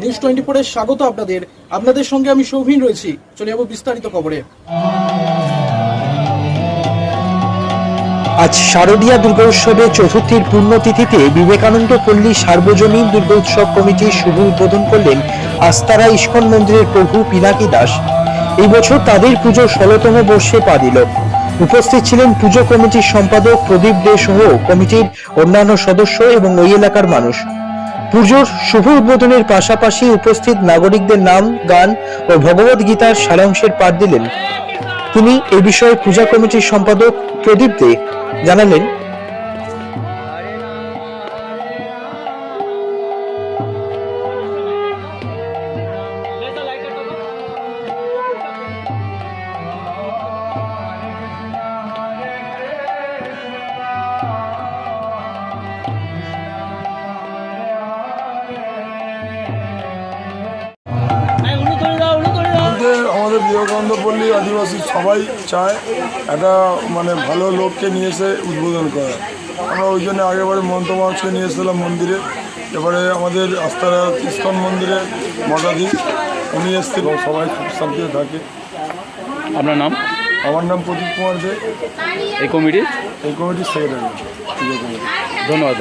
News twenty ফোরের স্বাগত আপনাদের। আপনাদের সঙ্গে আমি সৌভিন রয়েছি। চলে যাব বিস্তারিত খবরে। আজ শারদীয়া দুর্গোৎসবের চতুর্থীর পুণ্যতিথিতে বিবেকানন্দ পল্লী সার্বজনীন দুর্গোৎসব কমিটির শুভ উদ্বোধন করলেন আস্তারা ইস্কন মন্দিরের প্রভু পিনাকি দাস। এই বছর তাদের পুজো ষোলতম বর্ষে পা দিল। উপস্থিত ছিলেন পুজো কমিটির সম্পাদক প্রদীপ দে সহ কমিটির অন্যান্য সদস্য এবং ওই এলাকার মানুষ। পুজোর শুভ উদ্বোধনের পাশাপাশি উপস্থিত নাগরিকদের নাম, গান ও ভগবত গীতার সারাংশের পাঠ দিলেন। তিনি এ বিষয়ে পূজা কমিটির সম্পাদক প্রদীপ দে জানালেন আমাদের আমাদের বিবেকানন্দ পল্লী আদিবাসী সবাই চায় একটা মানে ভালো লোককে নিয়ে এসে উদ্বোধন করা আমরা ওই জন্য আগেবারে মন্ত্র মানুষকে নিয়ে এসেছিলাম মন্দিরে। এবারে আমাদের আস্থারা ইস্কন মন্দিরে মঠাধীশ উনি এসেছিল সবাই খুব শান্তিতে থাকে। আপনার নাম? আমার নাম প্রদীপ কুমার দে। এই কমিটির? এই কমিটির সেক্রেটারি কমিটি ধন্যবাদ।